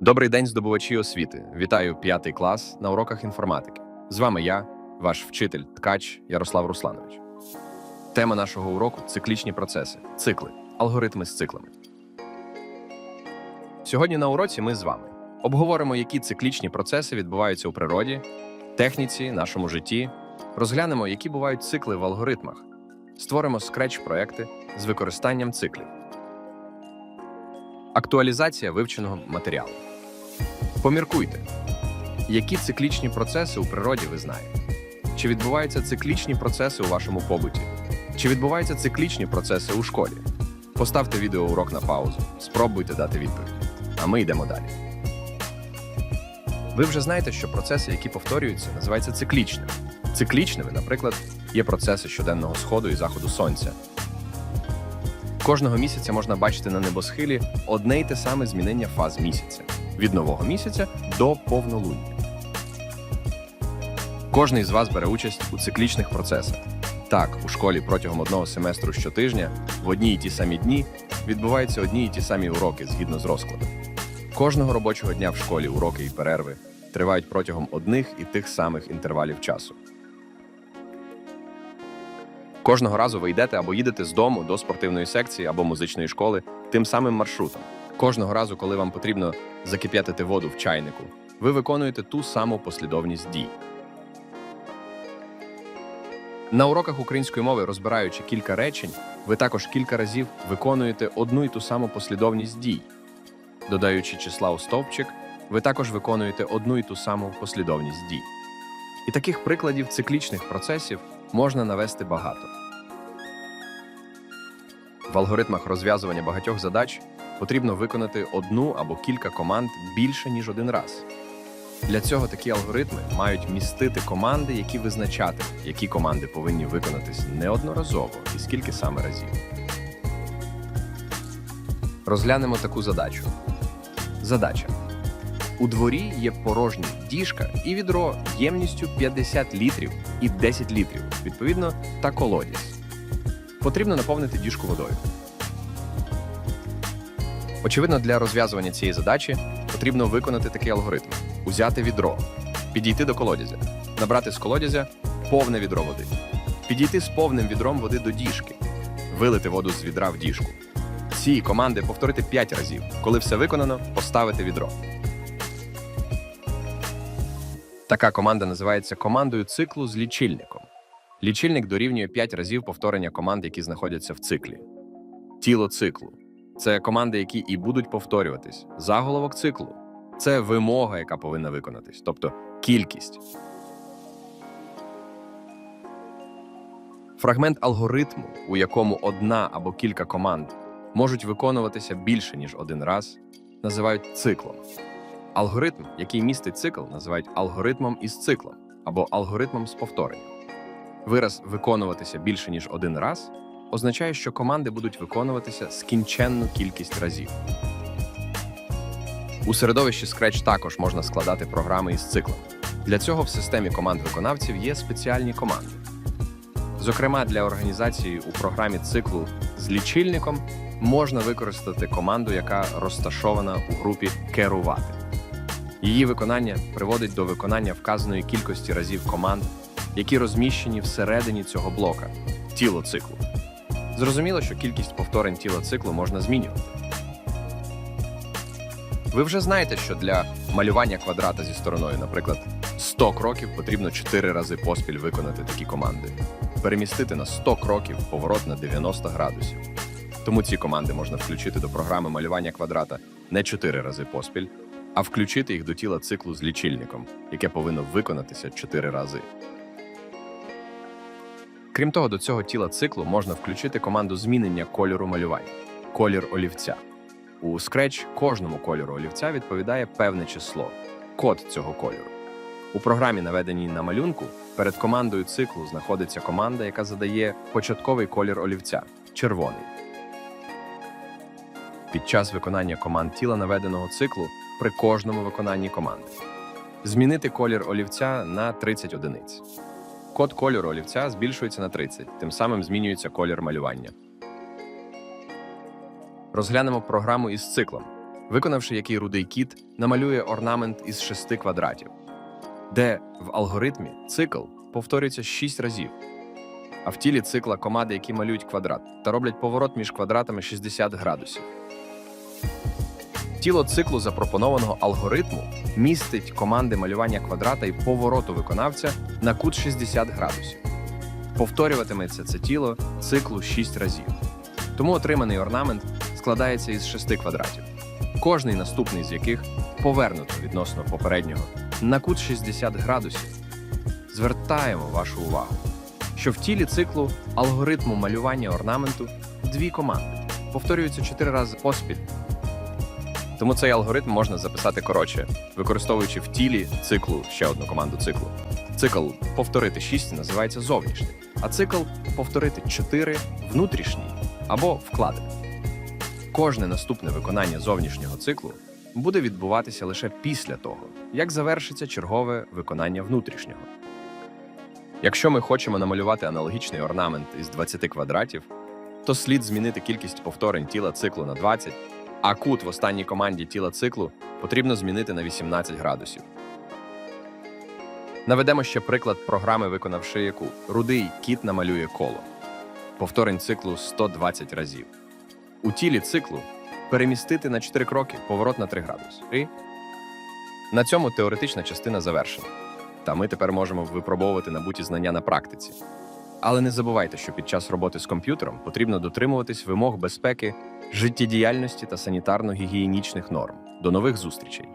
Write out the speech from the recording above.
Добрий день, здобувачі освіти. Вітаю п'ятий клас на уроках інформатики. З вами я, ваш вчитель ткач Ярослав Русланович. Тема нашого уроку циклічні процеси, цикли, алгоритми з циклами. Сьогодні на уроці ми з вами обговоримо, які циклічні процеси відбуваються у природі, техніці, нашому житті, розглянемо, які бувають цикли в алгоритмах, створимо скреч-проекти з використанням циклів. Актуалізація вивченого матеріалу. Поміркуйте, які циклічні процеси у природі ви знаєте? Чи відбуваються циклічні процеси у вашому побуті? Чи відбуваються циклічні процеси у школі? Поставте відеоурок на паузу, спробуйте дати відповідь. А ми йдемо далі. Ви вже знаєте, що процеси, які повторюються, називаються циклічними. Циклічними, наприклад, є процеси щоденного сходу і заходу сонця. Кожного місяця можна бачити на небосхилі одне й те саме змінення фаз місяця від нового місяця до повнолуння. Кожний з вас бере участь у циклічних процесах. Так, у школі протягом одного семестру щотижня в одні й ті самі дні відбуваються одні й ті самі уроки згідно з розкладом. Кожного робочого дня в школі уроки і перерви тривають протягом одних і тих самих інтервалів часу. Кожного разу ви йдете або їдете з дому до спортивної секції або музичної школи тим самим маршрутом. Кожного разу, коли вам потрібно закип'ятити воду в чайнику, ви виконуєте ту саму послідовність дій. На уроках української мови, розбираючи кілька речень, ви також кілька разів виконуєте одну й ту саму послідовність дій. Додаючи числа у стовпчик, ви також виконуєте одну й ту саму послідовність дій. І таких прикладів циклічних процесів можна навести багато. В алгоритмах розв'язування багатьох задач потрібно виконати одну або кілька команд більше, ніж один раз. Для цього такі алгоритми мають містити команди, які визначатимуть, які команди повинні виконатись неодноразово і скільки саме разів. Розглянемо таку задачу. Задача. У дворі є порожні діжка і відро ємністю 50 літрів і 10 літрів, відповідно, та колодязь. Потрібно наповнити діжку водою. Очевидно, для розв'язування цієї задачі потрібно виконати такий алгоритм: узяти відро, підійти до колодязя, набрати з колодязя повне відро води, підійти з повним відром води до діжки, вилити воду з відра в діжку. Ці команди повторити 5 разів. Коли все виконано, поставити відро. Така команда називається командою циклу з лічильником. Лічильник дорівнює 5 разів повторення команд, які знаходяться в циклі. Тіло циклу це команди, які і будуть повторюватись. Заголовок циклу це вимога, яка повинна виконатись, тобто кількість. Фрагмент алгоритму, у якому одна або кілька команд можуть виконуватися більше, ніж один раз, називають циклом. Алгоритм, який містить цикл, називають алгоритмом із циклом або алгоритмом з повторенням. Вираз виконуватися більше, ніж один раз означає, що команди будуть виконуватися скінченну кількість разів. У середовищі Scratch також можна складати програми із циклом. Для цього в системі команд виконавців є спеціальні команди. Зокрема, для організації у програмі циклу з лічильником можна використати команду, яка розташована у групі керувати. Її виконання приводить до виконання вказаної кількості разів команд, які розміщені всередині цього блока тіло циклу. Зрозуміло, що кількість повторень тіла циклу можна змінювати. Ви вже знаєте, що для малювання квадрата зі стороною, наприклад, 100 кроків потрібно 4 рази поспіль виконати такі команди, перемістити на 100 кроків поворот на 90 градусів. Тому ці команди можна включити до програми малювання квадрата не 4 рази поспіль, а включити їх до тіла циклу з лічильником, яке повинно виконатися 4 рази. Крім того, до цього тіла циклу можна включити команду змінення кольору малювання колір олівця. У Scratch кожному кольору олівця відповідає певне число код цього кольору. У програмі, наведеній на малюнку, перед командою циклу знаходиться команда, яка задає початковий колір олівця червоний. Під час виконання команд тіла наведеного циклу при кожному виконанні команди. Змінити колір олівця на 30 одиниць. Код кольору олівця збільшується на 30, тим самим змінюється колір малювання. Розглянемо програму із циклом, виконавши який рудий кіт намалює орнамент із шести квадратів, де в алгоритмі цикл повторюється 6 разів. А в тілі цикла команди, які малюють квадрат та роблять поворот між квадратами 60 градусів. Тіло циклу запропонованого алгоритму містить команди малювання квадрата і повороту виконавця на кут 60 градусів. Повторюватиметься це тіло циклу 6 разів. Тому отриманий орнамент складається із 6 квадратів, кожний наступний з яких повернуто відносно попереднього на кут 60 градусів. Звертаємо вашу увагу, що в тілі циклу алгоритму малювання орнаменту дві команди повторюються 4 рази поспіль. Тому цей алгоритм можна записати коротше, використовуючи в тілі циклу ще одну команду циклу. Цикл повторити 6 називається зовнішній, а цикл повторити 4 внутрішній або вкладений. Кожне наступне виконання зовнішнього циклу буде відбуватися лише після того, як завершиться чергове виконання внутрішнього. Якщо ми хочемо намалювати аналогічний орнамент із 20 квадратів, то слід змінити кількість повторень тіла циклу на 20, а кут в останній команді тіла циклу потрібно змінити на 18 градусів. Наведемо ще приклад програми, виконавши яку рудий кіт намалює коло. Повторень циклу 120 разів. У тілі циклу перемістити на 4 кроки поворот на 3 градуси. На цьому теоретична частина завершена. Та ми тепер можемо випробовувати набуті знання на практиці. Але не забувайте, що під час роботи з комп'ютером потрібно дотримуватись вимог безпеки, життєдіяльності та санітарно-гігієнічних норм. До нових зустрічей!